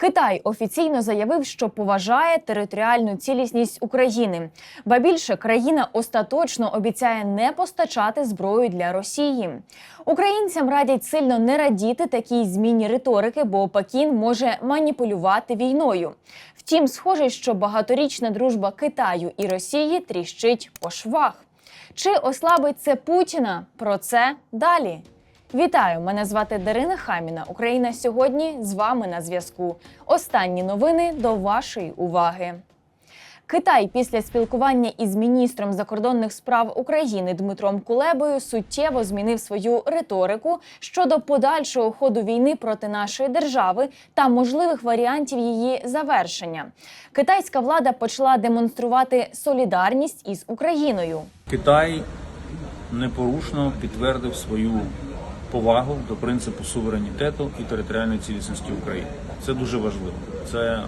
Китай офіційно заявив, що поважає територіальну цілісність України. Ба більше країна остаточно обіцяє не постачати зброю для Росії. Українцям радять сильно не радіти такій зміні риторики, бо Пекін може маніпулювати війною. Втім, схоже, що багаторічна дружба Китаю і Росії тріщить по швах. Чи ослабить це Путіна? Про це далі. Вітаю! Мене звати Дарина Хаміна. Україна сьогодні з вами на зв'язку. Останні новини до вашої уваги. Китай після спілкування із міністром закордонних справ України Дмитром Кулебою суттєво змінив свою риторику щодо подальшого ходу війни проти нашої держави та можливих варіантів її завершення. Китайська влада почала демонструвати солідарність із Україною. Китай непорушно підтвердив свою повагу до принципу суверенітету і територіальної цілісності України. Це дуже важливо. Це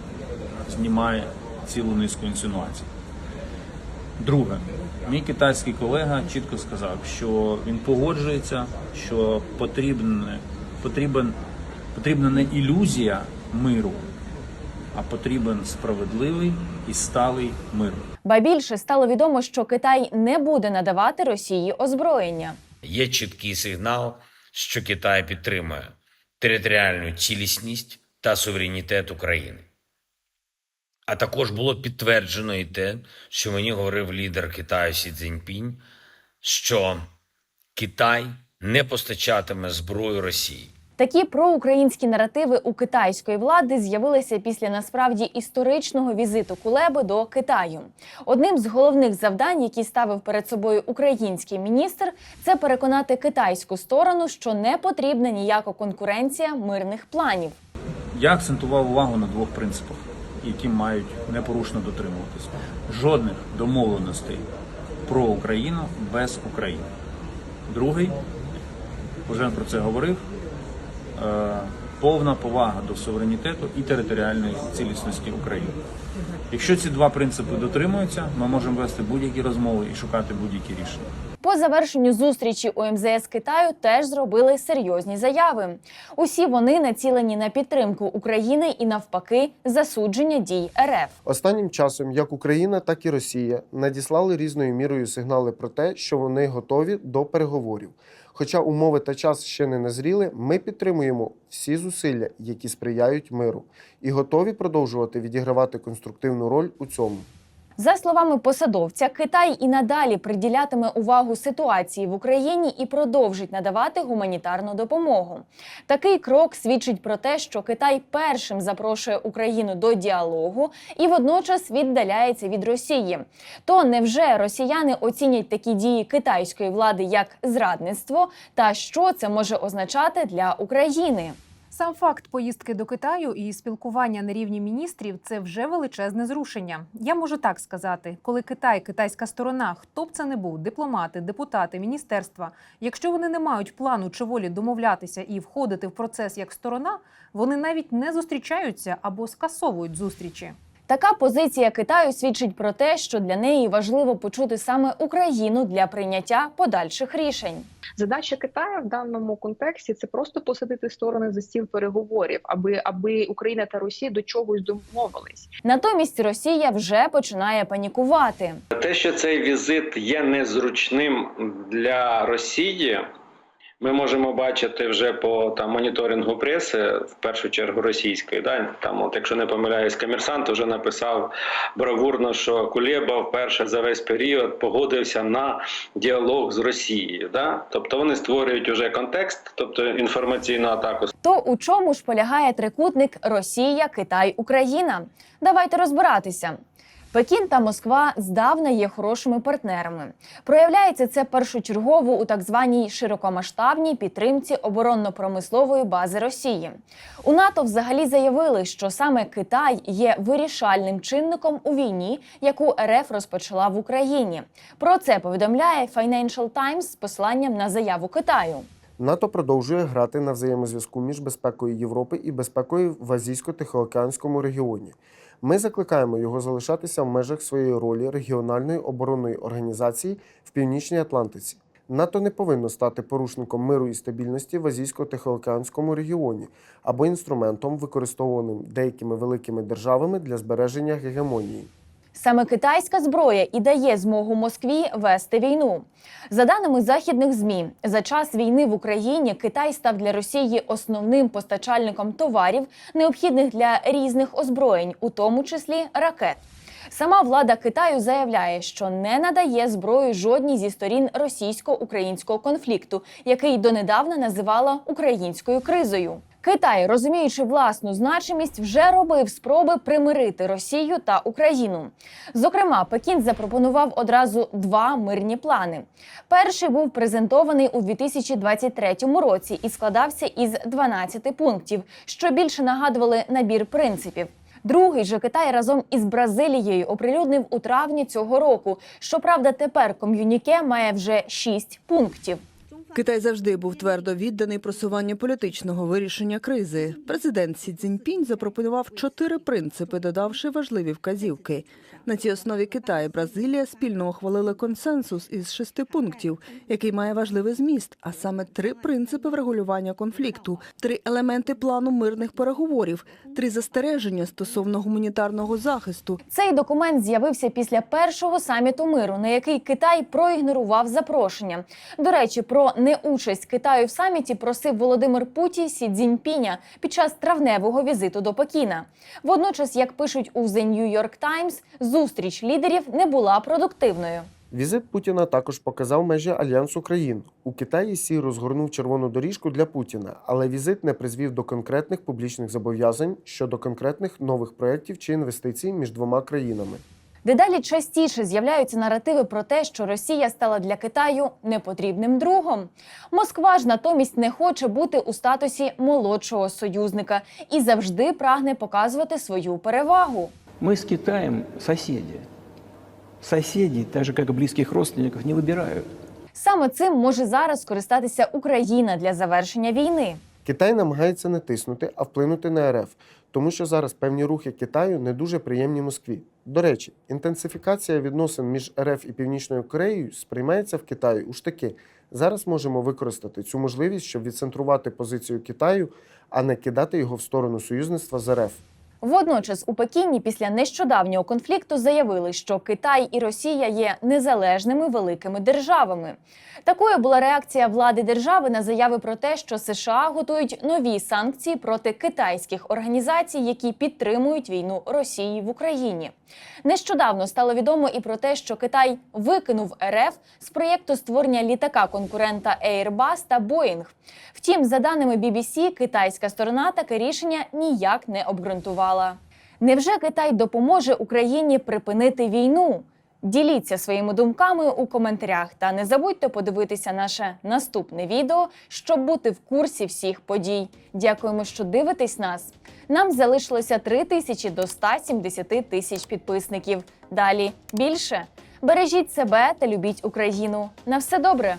знімає цілу низку інсинуацій. Друге, мій китайський колега чітко сказав, що він погоджується, що потрібне, потрібен, потрібна не ілюзія миру, а потрібен справедливий і сталий мир. Ба більше стало відомо, що Китай не буде надавати Росії озброєння. Є чіткий сигнал, що Китай підтримує територіальну цілісність та суверенітет України. А також було підтверджено і те, що мені говорив лідер Китаю Сі Цзіньпінь, що Китай не постачатиме зброю Росії. Такі проукраїнські наративи у китайської влади з'явилися після насправді історичного візиту Кулеби до Китаю. Одним з головних завдань, які ставив перед собою український міністр, це переконати китайську сторону, що не потрібна ніяка конкуренція мирних планів. Я акцентував увагу на двох принципах, які мають непорушно дотримуватися. Жодних домовленостей про Україну без України. Другий, вже про це говорив, повна повага до суверенітету і територіальної цілісності України. Якщо ці два принципи дотримуються, ми можемо вести будь-які розмови і шукати будь-які рішення. По завершенню зустрічі у МЗС Китаю теж зробили серйозні заяви. Усі вони націлені на підтримку України і навпаки засудження дій РФ. Останнім часом як Україна, так і Росія надіслали різною мірою сигнали про те, що вони готові до переговорів. Хоча умови та час ще не назріли, ми підтримуємо всі зусилля, які сприяють миру, і готові продовжувати відігравати конструктивну роль у цьому. За словами посадовця, Китай і надалі приділятиме увагу ситуації в Україні і продовжить надавати гуманітарну допомогу. Такий крок свідчить про те, що Китай першим запрошує Україну до діалогу і водночас віддаляється від Росії. То невже росіяни оцінять такі дії китайської влади як зрадництво? Та що це може означати для України? Сам факт поїздки до Китаю і спілкування на рівні міністрів це вже величезне зрушення. Я можу так сказати, коли Китай, китайська сторона, хто б це не був, дипломати, депутати, міністерства, якщо вони не мають плану чи волі домовлятися і входити в процес як сторона, вони навіть не зустрічаються або скасовують зустрічі. Така позиція Китаю свідчить про те, що для неї важливо почути саме Україну для прийняття подальших рішень. Задача Китаю в даному контексті це просто посадити сторони за стіл переговорів, аби аби Україна та Росія до чогось домовились. Натомість Росія вже починає панікувати. Те, що цей візит є незручним для Росії, ми можемо бачити вже по там моніторингу преси, в першу чергу російської. Да? Там, от, якщо не помиляюсь, комерсант вже написав бравурно, що Кулєба вперше за весь період погодився на діалог з Росією. Да? Тобто вони створюють уже контекст, тобто інформаційну атаку То у чому ж полягає трикутник Росія, Китай, Україна? Давайте розбиратися. Пекін та Москва здавна є хорошими партнерами. Проявляється це першочергово у так званій широкомасштабній підтримці оборонно-промислової бази Росії. У НАТО взагалі заявили, що саме Китай є вирішальним чинником у війні, яку РФ розпочала в Україні. Про це повідомляє Financial Times з посиланням на заяву Китаю. НАТО продовжує грати на взаємозв'язку між безпекою Європи і безпекою в Азійсько-Тихоокеанському регіоні. Ми закликаємо його залишатися в межах своєї ролі регіональної оборонної організації в Північній Атлантиці. НАТО не повинно стати порушником миру і стабільності в азійсько-тихоокеанському регіоні або інструментом, використовуваним деякими великими державами для збереження гегемонії. Саме китайська зброя і дає змогу Москві вести війну. За даними західних змі, за час війни в Україні Китай став для Росії основним постачальником товарів, необхідних для різних озброєнь, у тому числі ракет. Сама влада Китаю заявляє, що не надає зброю жодній зі сторін російсько-українського конфлікту, який донедавна називала українською кризою. Китай, розуміючи власну значимість, вже робив спроби примирити Росію та Україну. Зокрема, Пекін запропонував одразу два мирні плани. Перший був презентований у 2023 році і складався із 12 пунктів, що більше нагадували набір принципів. Другий же Китай разом із Бразилією оприлюднив у травні цього року. Щоправда, тепер ком'юніке має вже шість пунктів. Китай завжди був твердо відданий просуванню політичного вирішення кризи. Президент Сі Цзіньпінь запропонував чотири принципи, додавши важливі вказівки. На цій основі Китай і Бразилія спільно ухвалили консенсус із шести пунктів, який має важливий зміст, а саме три принципи врегулювання конфлікту, три елементи плану мирних переговорів, три застереження стосовно гуманітарного захисту, Цей документ з'явився після першого саміту миру, на який Китай проігнорував запрошення. До речі, про неучасть Китаю в саміті просив Володимир Путін Сі Цзіньпіня під час травневого візиту до Пекіна. Водночас, як пишуть у The New York Times, зустріч лідерів не була продуктивною. Візит Путіна також показав межі альянсу країн. У Китаї Сі розгорнув червону доріжку для Путіна, але візит не призвів до конкретних публічних зобов'язань щодо конкретних нових проєктів чи інвестицій між двома країнами. Дедалі частіше з'являються наративи про те, що Росія стала для Китаю непотрібним другом. Москва ж натомість не хоче бути у статусі молодшого союзника і завжди прагне показувати свою перевагу. Мы с Китаем соседи. Соседи, так же как и близких родственников, не выбирают. Саме цим може зараз скористатися Україна для завершення війни. Китай намагається не тиснути, а вплинути на РФ, тому що зараз певні рухи Китаю не дуже приємні Москві. До речі, інтенсифікація відносин між РФ і Північною Кореєю сприймається в Китаї у штики. Зараз можемо використати цю можливість, щоб відцентрувати позицію Китаю, а не кидати його в сторону союзництва з РФ. Водночас у Пекіні після нещодавнього конфлікту заявили, що Китай і Росія є незалежними великими державами. Такою була реакція влади держави на заяви про те, що США готують нові санкції проти китайських організацій, які підтримують війну Росії в Україні. Нещодавно стало відомо і про те, що Китай викинув РФ з проєкту створення літака конкурента Airbus та Boeing. Втім, за даними BBC, китайська сторона таке рішення ніяк не обґрунтувала. Невже Китай допоможе Україні припинити війну? Діліться своїми думками у коментарях та не забудьте подивитися наше наступне відео, щоб бути в курсі всіх подій. Дякуємо, що дивитесь нас. Нам залишилося 3 тисячі до 170 тисяч підписників. Далі більше. Бережіть себе та любіть Україну. На все добре!